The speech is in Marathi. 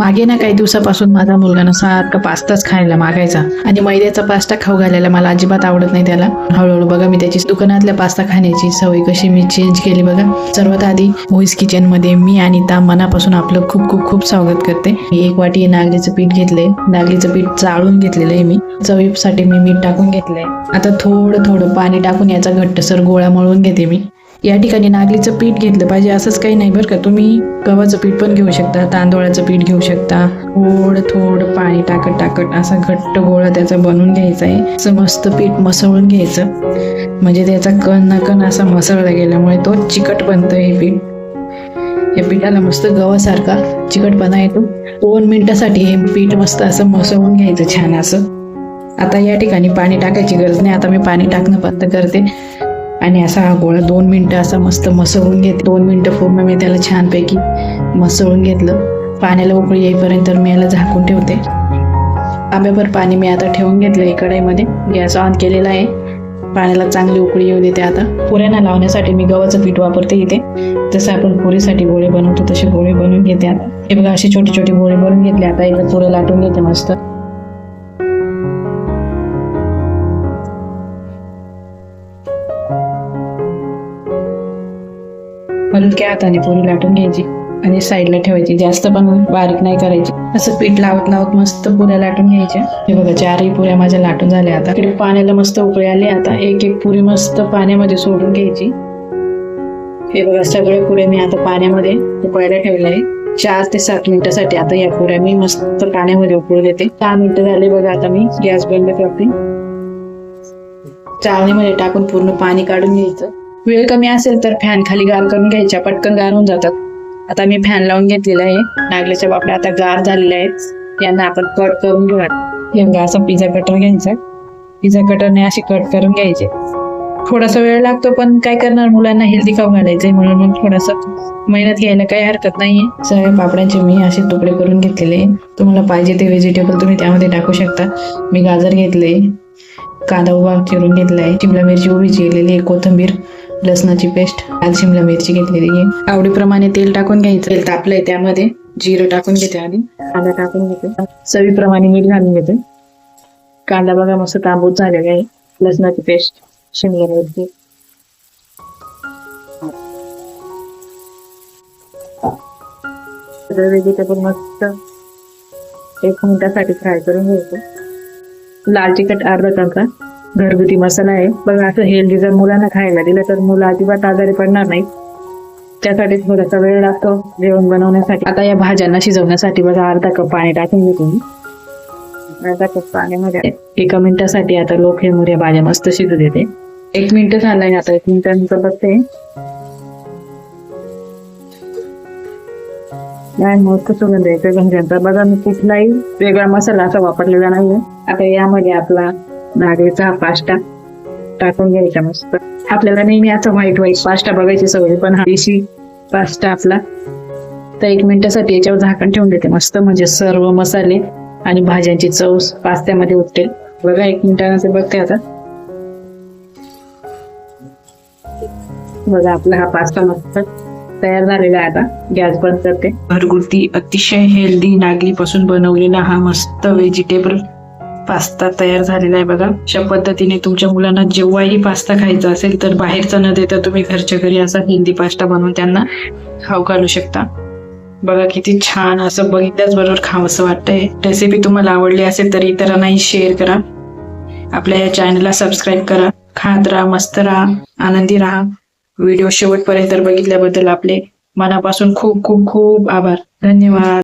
मागे ना काही दिवसापासून माझा मुलगा ना सारखा पास्ताच खायला मागायचा. आणि मैद्याचा पास्ता खाऊ घालायला मला अजिबात आवडत नाही त्याला. हळूहळू बघा मी त्याची दुकानातल्या पास्ता खाण्याची सवय कशी मी चेंज केली बघा. सर्वात आधी व्हॉइस किचनमध्ये मी ता मनापासून आपलं खूप खूप खूप स्वागत करते. मी एक वाटी नागलीचं पीठ घेतलंय. नागलीचं पीठ चाळून घेतलेलं आहे मी. चवीसाठी मी मीठ टाकून घेतलंय. आता थोडं थोडं पाणी टाकून याचा घट्टसर गोळा मळून घेते मी. या ठिकाणी नागलीचं पीठ घेतलं पाहिजे असंच काही नाही बरं का. तुम्ही गव्हाचं पीठ पण घेऊ शकता तांदूळाचं पीठ घेऊ शकता. थोडं थोडं पाणी टाकत टाकत असा घट्ट गोळा त्याचा बनवून घ्यायचा आहे. असं मस्त पीठ मसळून घ्यायचं. म्हणजे त्याचा कण ना कण असा मसळला गेल्यामुळे तो चिकट बनतं हे पीठ. या पिठाला मस्त गव्हासारखा चिकटपणा येतो. दोन मिनटासाठी हे पीठ मस्त असं मसळून घ्यायचं छान असं. आता या ठिकाणी पाणी टाकायची गरज नाही. आता मी पाणी टाकणं बंद करते. आणि असा हा गोळा दोन मिनटं असा मस्त मसळून घेत दोन मिनटं पूर्ण मी त्याला छानपैकी मसळून घेतलं. पाण्याला उकळी येईपर्यंत मी याला झाकून ठेवते. आंब्याभर पाणी मी आता ठेवून घेतलं आहे कढईमध्ये. गॅस ऑन केलेला आहे. पाण्याला चांगली उकळी येऊ देते आता. पुऱ्यांना लावण्यासाठी मी गव्हाचं पीठ वापरते इथे. जसं आपण पुरीसाठी गोळे बनवतो तसे गोळे बनवून घेते आता. हे बघा असे छोटे छोटे गोळे बनवून घेतले. आता एकदा पुरे लाटून घेते मस्त. हलक्या हाताने पुरी लाटून घ्यायची आणि साईडला ठेवायची. जास्त पण बारीक नाही करायची. असं पीठ लावत लावत मस्त पुऱ्या लाटून घ्यायच्या. हे बघा चारही पुऱ्या माझ्या लाटून झाल्या आता. इकडे पाण्याला मस्त उकळी आली आता. एक एक पुरी मस्त पाण्यामध्ये सोडून घ्यायची. हे बघा सगळे पुऱ्या मी आता पाण्यामध्ये उकळायला ठेवले आहे. चार ते सात मिनिटासाठी आता या पुऱ्या मी मस्त पाण्यामध्ये उकळू देते. दहा मिनिटं झाले बघा आता मी गॅस बंद करते. चाळणीमध्ये टाकून पूर्ण पाणी काढून घ्यायचं. वेळ कमी असेल तर फॅन खाली गार करून घ्यायच्या पटकन गार होऊन जातात. आता मी फॅन लावून घेतलेला आहे. नागल्याच्या बापड्या आता गार झालेल्या आहेत. यांना आपण कट करून घेऊयात यंगा असा पिझ्झा कटर घ्यायचा. पिझ्झा कटरने असे कट करून घ्यायचे. थोडासा वेळ लागतो पण काय करणार? मुलांना हेल्दी खाऊ घालायचंय म्हणून मग थोडासा मेहनत घ्यायला काही हरकत नाहीये. सगळ्या पापड्यांचे मी असे तुकडे करून घेतलेले तुम्हाला पाहिजे ते व्हेजिटेबल तुम्ही त्यामध्ये टाकू शकता. मी गाजर घेतले कांदा उभा चिरून घेतलाय. शिमला मिरची उभी चिरलेली आहे. कोथिंबीर लसणाची पेस्ट आज शिमला मिरची घेतलेली आहे. आवडीप्रमाणे तेल टाकून घ्यायचं. तेल तापलंय त्यामध्ये. जिरं टाकून घेते आधी. कांदा टाकून घेते. चवीप्रमाणे मीठ घालून घेते. कांदा बघा मस्त तांबूत झालेला आहे. लसणाची पेस्ट शिमला मिरची. व्हेजिटेबल मस्त एक मिनिटासाठी फ्राय करून घ्यायचं. लाल तिखट अर्धा चमचा. घरगुती मसाला आहे. बघा असं हेल्दी जर मुलांना खायला दिलं तर मुलं अजिबात आजारी पडणार नाही त्यासाठी थोडासा वेळ लागतो जेवण बनवण्यासाठी. आता या भाज्यांना शिजवण्यासाठी बघा अर्धा कप पाणी टाकून घेतो अर्धा कप पाण्यामध्ये. एका मिनिटासाठी आता लोक हे मुऱ्या भाज्या मस्त शिजू देते. एक मिनिट झालंय आता एक मिनिटांचं बघते नाही मस्त सुगंध येतो भाज्यांचा. बघा मी कुठलाही वेगळा मसाला असा वापरलेला नाहीये. आता यामध्ये आपला नागरीचा हा पास्ता टाकून घ्यायचा मस्त. आपल्याला नेहमी असं व्हाईट व्हाईट पास्ता बघायची सवय पण हा देशी पास्ता आपला. तर एक मिनिटासाठी याच्यावर झाकण ठेवून देते मस्त म्हणजे सर्व मसाले आणि भाज्यांची चव पास्त्यामध्ये उठते. बघा एक मिनिटानं बघते आता. बघा आपला हा पास्ता मस्त तयार झालेला आहे आता. गॅस बंद करते. घरगुती अतिशय हेल्दी नागली पासून बनवलेला हा मस्त व्हेजिटेबल पास्ता तयार झालेला आहे बघा. अशा पद्धतीने तुमच्या मुलांना जेव्हाही पास्ता खायचा असेल तर बाहेरचा न देता तुम्ही घरच्या घरी असा हिंदी पास्ता बनवून त्यांना खाऊ घालू शकता. बघा किती छान असं बघितल्याच बरोबर खावंसं वाटतंय. रेसिपी तुम्हाला आवडली असेल तर इतरांनाही शेअर करा. आपल्या या चॅनलला सबस्क्राईब करा. खात राहा मस्त राहा आनंदी राहा. व्हिडिओ शेवटपर्यंत बघितल्याबद्दल आपले मनापासून खूप खूप खूप आभार. धन्यवाद.